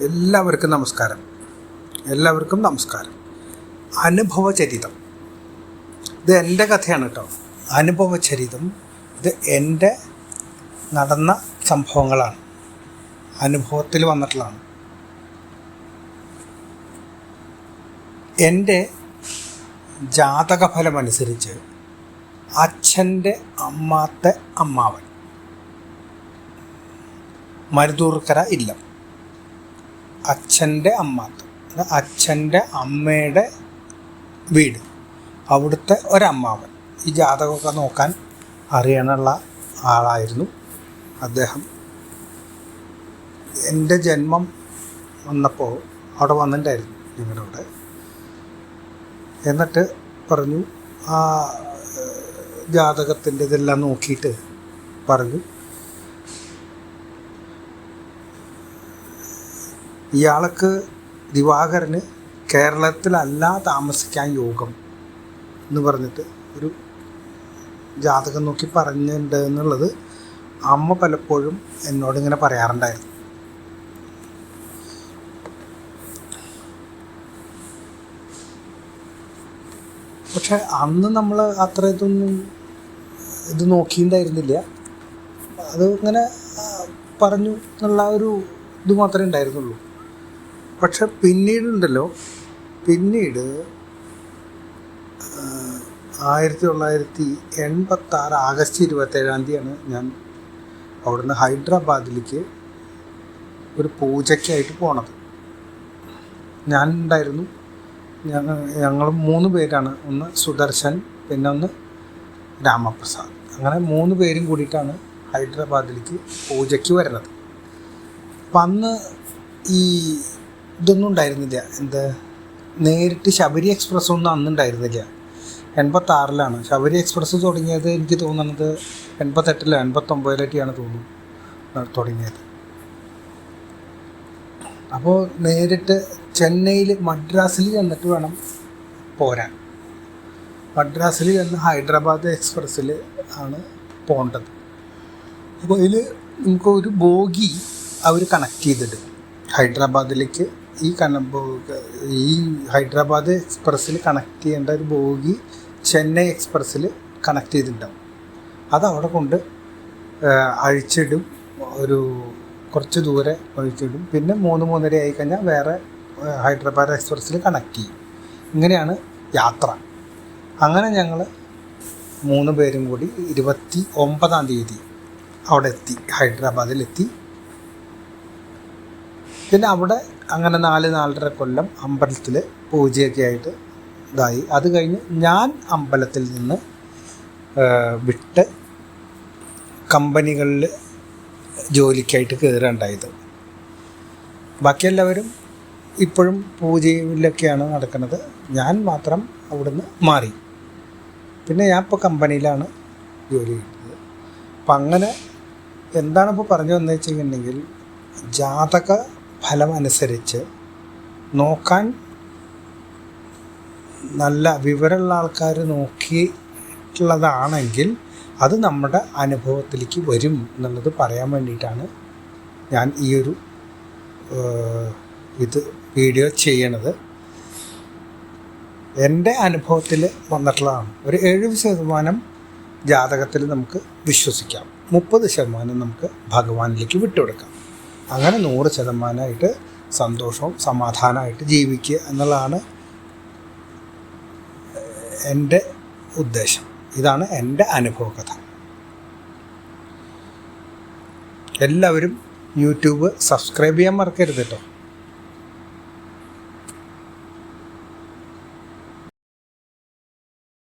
എല്ലാവർക്കും നമസ്കാരം. എല്ലാവർക്കും നമസ്കാരം. അനുഭവചരിതം. ഇത് എന്റെ കഥയാണ് കേട്ടോ. അനുഭവചരിതം. ഇത് എന്റെ നടന്ന സംഭവങ്ങളാണ്. അനുഭവത്തിൽ വന്നിട്ടുള്ളതാണ്. എന്റെ ജാതകഫലമനുസരിച്ച് അച്ഛന്റെ അമ്മാത്തെ അമ്മാവൻ. മരുതൂർക്കര ഇല്ലം. അച്ഛന്റെ അമ്മാത്ത അത് അച്ഛന്റെ അമ്മയുടെ വീട്. അവിടുത്തെ ഒരമ്മാവൻ. ഈ ജാതകമൊക്കെ നോക്കാൻ അറിയാനുള്ള ആളായിരുന്നു അദ്ദേഹം. എന്റെ ജന്മം വന്നപ്പോൾ അവിടെ വന്നിട്ടുണ്ടായിരുന്നു ഞങ്ങളുടെ അവിടെ. എന്നിട്ട് പറഞ്ഞു ആ ജാതകത്തിന്റെ ഇതെല്ലാം നോക്കിയിട്ട് പറഞ്ഞു ഇയാൾക്ക് ദിവാകരന് കേരളത്തിലല്ല താമസിക്കാൻ യോഗം എന്ന് പറഞ്ഞിട്ട് ഒരു ജാതകം നോക്കി പറഞ്ഞിട്ടുണ്ട് എന്നുള്ളത് അമ്മ പലപ്പോഴും എന്നോടിങ്ങനെ പറയാറുണ്ടായിരുന്നു. പക്ഷെ അന്ന് നമ്മൾ അത്ര ഇതൊന്നും ഇത് നോക്കിയിട്ടുണ്ടായിരുന്നില്ല അത് ഇങ്ങനെ പറഞ്ഞു എന്നുള്ള ഒരു ഇത് മാത്രമേ ഉണ്ടായിരുന്നുള്ളൂ. പക്ഷെ പിന്നീടുണ്ടല്ലോ പിന്നീട് ആയിരത്തി തൊള്ളായിരത്തി എൺപത്തി ആറ് ആഗസ്റ്റ് ഇരുപത്തേഴാം തീയതിയാണ് ഞാൻ അവിടുന്ന് ഹൈദരാബാദിലേക്ക് ഒരു പൂജയ്ക്കായിട്ട് പോണത്. ഞാൻ ഉണ്ടായിരുന്നു ഞങ്ങൾ ഞങ്ങൾ മൂന്ന് പേരാണ്. ഒന്ന് സുദർശൻ പിന്നെ ഒന്ന് രാമപ്രസാദ്. അങ്ങനെ മൂന്ന് പേരും കൂടിയിട്ടാണ് ഹൈദരാബാദിലേക്ക് പൂജയ്ക്ക് വരുന്നത്. അപ്പം അന്ന് ഈ ഇതൊന്നും ഉണ്ടായിരുന്നില്ല. എന്ത് നേരിട്ട് ശബരി എക്സ്പ്രസ് ഒന്നും അന്നുണ്ടായിരുന്നില്ല എൺപത്താറിലാണ്. ശബരി എക്സ്പ്രസ് തുടങ്ങിയത് എനിക്ക് തോന്നുന്നത് എൺപത്തെട്ടിലോ എൺപത്തൊമ്പതിലൊക്കെയാണ് തോന്നുന്നു തുടങ്ങിയത്. അപ്പോൾ നേരിട്ട് ചെന്നൈയിൽ മദ്രാസിൽ ചെന്നിട്ട് വേണം പോരാൻ. മദ്രാസിൽ ചെന്ന് ഹൈദരാബാദ് എക്സ്പ്രസ്സിൽ ആണ് പോകേണ്ടത് അപ്പോൾ ഇതിൽ നമുക്ക് ഒരു ബോഗി അവർ കണക്ട് ചെയ്തിട്ട് ഹൈദരാബാദിലേക്ക് ഈ കണ ഈ ഹൈദരാബാദ് എക്സ്പ്രസ്സിൽ കണക്ട് ചെയ്യേണ്ട ഒരു ബോഗി ചെന്നൈ എക്സ്പ്രസ്സിൽ കണക്ട് ചെയ്തിട്ടുണ്ടാവും. അത് അവിടെ കൊണ്ട് അഴിച്ചിടും. ഒരു കുറച്ച് ദൂരെ അഴിച്ചിടും പിന്നെ മൂന്ന് മൂന്നര ആയി കഴിഞ്ഞാൽ വേറെ ഹൈദരാബാദ് എക്സ്പ്രസ്സിൽ കണക്ട് ചെയ്യും. ഇങ്ങനെയാണ് യാത്ര. അങ്ങനെ ഞങ്ങൾ മൂന്ന് പേരും കൂടി ഇരുപത്തി ഒമ്പതാം തീയതി അവിടെ എത്തി ഹൈദരാബാദിലെത്തി. പിന്നെ അവിടെ അങ്ങനെ നാല് നാലര കൊല്ലം അമ്പലത്തിൽ പൂജയൊക്കെ ആയിട്ട് ഇതായി. അത് കഴിഞ്ഞ് ഞാൻ അമ്പലത്തിൽ നിന്ന് വിട്ട് കമ്പനികളിൽ ജോലിക്കായിട്ട് കയറുകയുണ്ടായത് ബാക്കിയെല്ലാവരും ഇപ്പോഴും പൂജയിലൊക്കെയാണ് നടക്കുന്നത്. ഞാൻ മാത്രം അവിടുന്ന് മാറി. പിന്നെ ഞാൻ ഇപ്പോൾ കമ്പനിയിലാണ് ജോലി ചെയ്യുന്നത്. അപ്പം അങ്ങനെ എന്താണ് ഇപ്പോൾ പറഞ്ഞു വന്നു വെച്ചിട്ടുണ്ടെങ്കിൽ ജാതക ഫലം അനുസരിച്ച് നോക്കാൻ നല്ല വിവരമുള്ള ആൾക്കാർ നോക്കിയിട്ടുള്ളതാണെങ്കിൽ അത് നമ്മുടെ അനുഭവത്തിലേക്ക് വരും എന്നുള്ളത് പറയാൻ വേണ്ടിയിട്ടാണ് ഞാൻ ഈ ഒരു ഇത് വീഡിയോ ചെയ്യണത്. എന്റെ അനുഭവത്തിൽ വന്നിട്ടുള്ളതാണ്. ഒരു എഴുപത് ശതമാനം ജാതകത്തിൽ നമുക്ക് വിശ്വസിക്കാം. മുപ്പത് ശതമാനം നമുക്ക് ഭഗവാനിലേക്ക് വിട്ടുകൊടുക്കാം. അങ്ങനെ നൂറ് ശതമാനമായിട്ട് സന്തോഷവും സമാധാനമായിട്ട് ജീവിക്കുക എന്നുള്ളതാണ് എന്റെ ഉദ്ദേശം. ഇതാണ് എന്റെ അനുഭവ കഥ. എല്ലാവരും യൂട്യൂബ് സബ്സ്ക്രൈബ് ചെയ്യാൻ മറക്കരുത് കേട്ടോ.